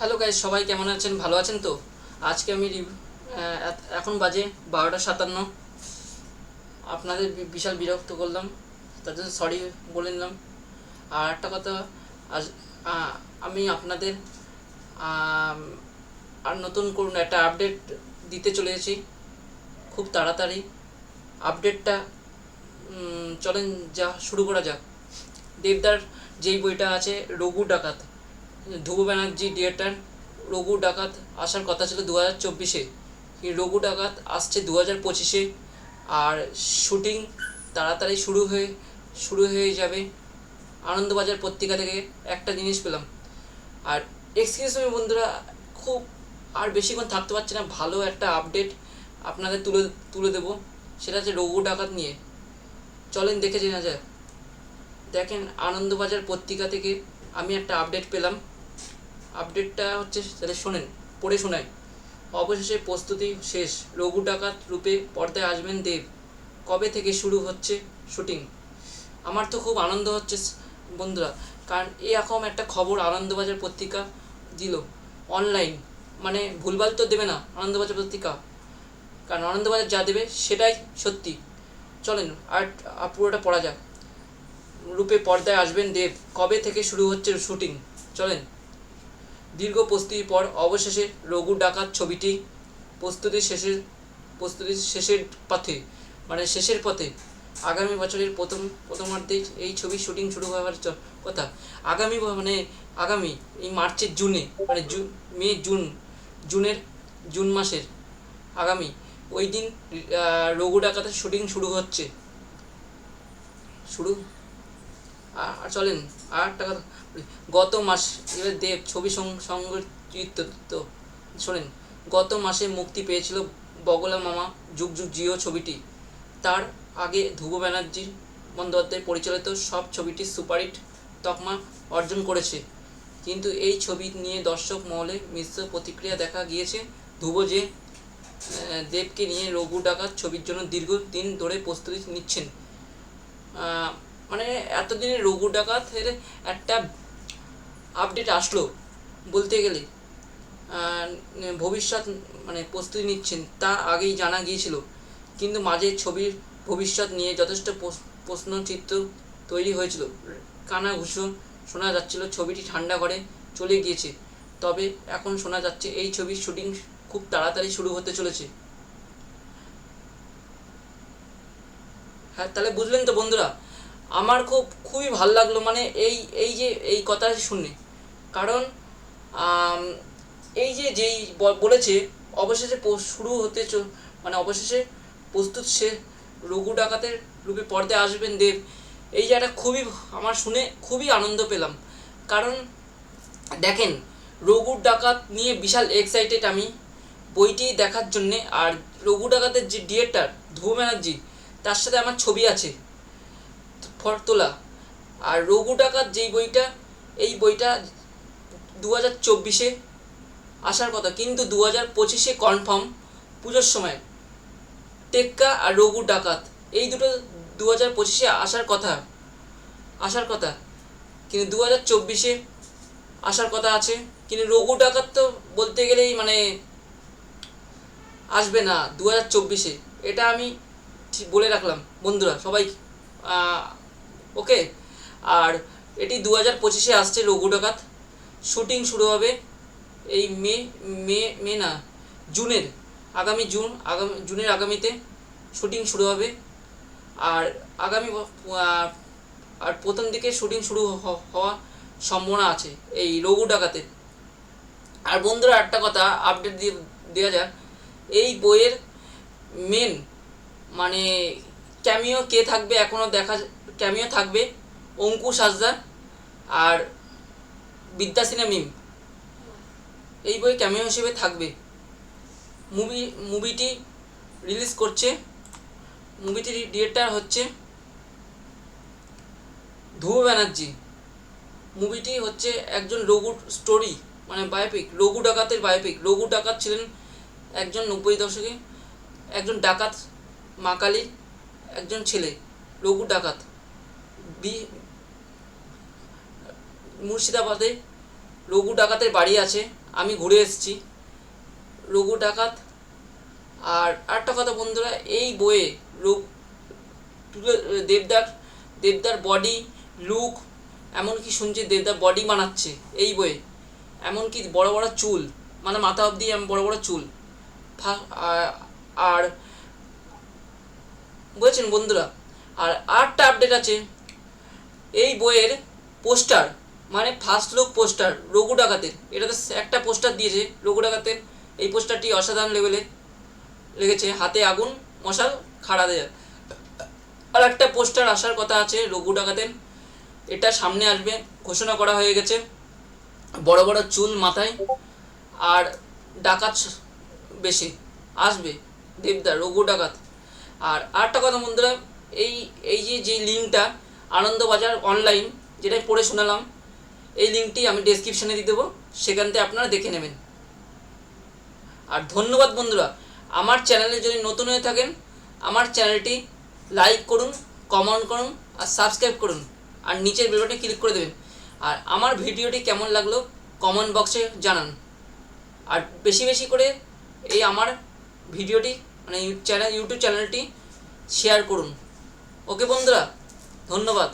Hello guys সবাই কেমন আছেন? ভালো আছেন তো? আজকে আমি এখন বাজে বারোটা সাতান্ন। আপনাদের বিশাল বিরক্ত করলাম, তার জন্য সরি বলে নিলাম। আর একটা কথা, আজ আমি আপনাদের আর নতুন করুন একটা আপডেট দিতে চলে এসেছি। খুব তাড়াতাড়ি। আপডেটটা চলেন, যা শুরু করা যাক। দেবদার যেই বইটা আছে, রঘু ডাকাত। ধ্রুব ব্যানার্জি, ডিরেক্টর রঘু ডাকাত আসার কথা ছিল দু হাজার চব্বিশে রঘু ডাকাত আসছে দু হাজার পঁচিশে আর শুটিং তাড়াতাড়ি শুরু হয়ে শুরু হয়ে যাবে আনন্দবাজার পত্রিকা থেকে একটা জিনিস পেলাম। আর এক্সকিউজ মি বন্ধুরা, খুব আর বেশিক্ষণ থাকতে পারছি না, ভালো একটা আপডেট আপনাদের তুলে তুলে দেবো। সেটা হচ্ছে রঘু ডাকাত নিয়ে। চলেন দেখে জেনা যায় দেখেন আনন্দবাজার পত্রিকা থেকে আমি একটা আপডেট পেলাম। আপডেটটা হচ্ছে তাহলে শোনেন, পড়ে শোনায় অবশেষে প্রস্তুতি শেষ। রঘু ডাকাত রূপে পর্দায় আসবেন দেব। কবে থেকে শুরু হচ্ছে শুটিং? আমার তো খুব আনন্দ হচ্ছে বন্ধুরা, কারণ এরকম একটা খবর আনন্দবাজার পত্রিকা দিল। অনলাইন। মানে ভুলভাল তো দেবে না আনন্দবাজার পত্রিকা। কারণ আনন্দবাজার যা দেবে সেটাই সত্যি। চলেন, আর পুরোটা পড়া যাক। রূপে পর্দায় আসবেন দেব। কবে থেকে শুরু হচ্ছে শুটিং? চলেন। দীর্ঘ প্রস্তুতির পর অবশেষে রঘু ডাকাত ছবিটি প্রস্তুতি শেষের প্রস্তুতি শেষের পথে মানে শেষের পথে, আগামী বছরের প্রথম, প্রথমার্ধে এই ছবির শুটিং শুরু হওয়ার কথা। আগামী মানে আগামী, এই মার্চের জুনে মানে জুন মে, জুন, জুনের, জুন মাসের আগামী, ওই দিন রঘু ডাকাতের শুটিং শুরু হচ্ছে। শুরু আর চলেন, আর কথা গত মাস, এবার দেব, ছবি সংগঠিত শোনেন, গত মাসে মুক্তি পেয়েছিল বগলা মামা যুগ যুগ জিও ছবিটি। তার আগে ধ্রুব ব্যানার্জি বন্দ্যোপাধ্যায় পরিচালিত সব ছবিটি সুপারহিট তকমা অর্জন করেছে। কিন্তু এই ছবি নিয়ে দর্শক মহলে মিশ্র প্রতিক্রিয়া দেখা গিয়েছে। ধ্রুব যে দেবকে নিয়ে রঘু ডাকাত ছবির জন্য দীর্ঘদিন ধরে প্রস্তুতি নিচ্ছেন। মানে এতদিনে রঘু ডাকাতের একটা আপডেট আসলো বলতে গেলে। ভবিষ্যৎ মানে প্রস্তুতি নিচ্ছেন, তা আগেই জানা গিয়েছিল। কিন্তু মাঝে ছবির ভবিষ্যৎ নিয়ে যথেষ্ট প্রশ- প্রশ্নচিত্র তৈরি হয়েছিল। কানা ঘুষো শোনা যাচ্ছিল ছবিটি ঠান্ডা ঘরে চলে গিয়েছে। তবে এখন শোনা যাচ্ছে এই ছবির শুটিং খুব তাড়াতাড়ি শুরু হতে চলেছে। হ্যাঁ তাহলে বুঝলেন তো বন্ধুরা আমার খুব, খুবই ভালো লাগল মানে এই এই যে, এই কথা শুনে। কারণ এই যে, যেই বলেছে, অবশেষে শুরু হতে মানে অবশেষে প্রস্তুত সে রঘু ডাকাতের রূপে পর্দায় আসবেন দেব। এই যে একটা খুবই, আমার শুনে খুবই আনন্দ পেলাম। কারণ, দেখেন রঘু ডাকাত নিয়ে বিশাল এক্সাইটেড আমি। বইটি দেখার জন্যে, আর রঘু ডাকাতের যে ডিরেক্টর ধ্রুব ব্যানার্জি, তার সাথে আমার ছবি আছে। ফর তোলা আর রঘু ডাকাত যেই বইটা, এই বইটা দু হাজার চব্বিশে আসার কথা, কিন্তু দু হাজার পঁচিশে কনফার্ম পুজোর সময়। টেক্কা আর রঘু ডাকাত, এই দুটো দু হাজার পঁচিশে আসার কথা আসার কথা। কিন্তু দু হাজার চব্বিশে আসার কথা আছে। কিন্তু রঘু ডাকাত তো বলতে গেলেই মানে আসবে না দু হাজার চব্বিশে। এটা আমি বলে রাখলাম। বন্ধুরা, সবাই ওকে? আর এটি দু হাজার পঁচিশে আসছে রঘু ডাকাত। শুটিং শুরু হবে এই মে মে মে না, জুনের, আগামী জুন, আগামী, জুনের আগামীতে শুটিং শুরু হবে। আর আগামী আর প্রথম দিকে শুটিং শুরু হওয়া সম্ভাবনা আছে এই রঘু ডাকাতের। আর বন্ধুরা একটা কথা আপডেট দিয়ে দেওয়া যাক। এই বইয়ের মেন মানে ক্যামিও কে থাকবে এখনও দেখা ক্যামিও থাকবে অঙ্কুশ হাসদা আর বিদ্যাসিনা মিম। এই বই ক্যামিও হিসেবে থাকবে। মুভি, মুভিটি রিলিজ করছে, মুভিটির ডিরেক্টর হচ্ছে ধ্রুব ব্যানার্জি। মুভিটি হচ্ছে একজন রঘু স্টোরি মানে বায়োপিক রঘু ডাকাতের বায়োপিক রঘু ডাকাত ছিলেন একজন নব্বই দশকে, একজন ডাকাত মা কালীর, একজন ছেলে, রঘু ডাকাত। মুর্শিদাবাদে রঘু ডাকাতের বাড়ি আছে, আমি ঘুরে এসেছি। রঘু ডাকাত আর আরেকটা কথা বন্ধুরা, এই বইয়ে রঘু দেবদার দেবদার বডি লুক এমনকি শুনছি দেবদার বডি বানাচ্ছে এই বইয়ে। এমনকি বড় বড় চুল মানে মাথা অবধি বড় বড় চুল। আর, বুঝেছেন বন্ধুরা? আর আরেকটা আপডেট আছে এই বইয়ের পোস্টার মানে ফার্স্ট লুক পোস্টার রঘু ডাকাতের। এটাতে একটা পোস্টার দিয়েছে, রঘু ডাকাতের। এই পোস্টারটি অসাধারণ লেভেলে লেগেছে। হাতে আগুন, মশাল খাড়া দেয় আর একটা পোস্টার আসার কথা আছে রঘু ডাকাতের। এটা সামনে আসবে, ঘোষণা করা হয়ে গেছে। বড় বড় চুল মাথায় আর ডাকাত বেশি। আসবে দেবদার রঘু ডাকাত। আর আরেকটা কথা বন্ধুরা, এই এই যে যে লিঙ্কটা আনন্দবাজার অনলাইন যেটা পড়ে শোনালাম, এই লিঙ্কটি আমি ডেসক্রিপশনে দিয়ে দেবো, সেখান থেকে আপনারা দেখে নেবেন। আর ধন্যবাদ বন্ধুরা, আমার চ্যানেলে যদি নতুন হয়ে থাকেন, আমার চ্যানেলটি লাইক করুন কমেন্ট করুন, আর সাবস্ক্রাইব করুন, আর নিচের বেলবটনে ক্লিক করে দেবেন। আর আমার ভিডিওটি কেমন লাগল কমেন্ট বক্সে জানান। আর বেশি বেশি করে এই আমার ভিডিওটি মানে চ্যানেল ইউটিউব চ্যানেলটি শেয়ার করুন। ওকে বন্ধুরা ধন্যবাদ।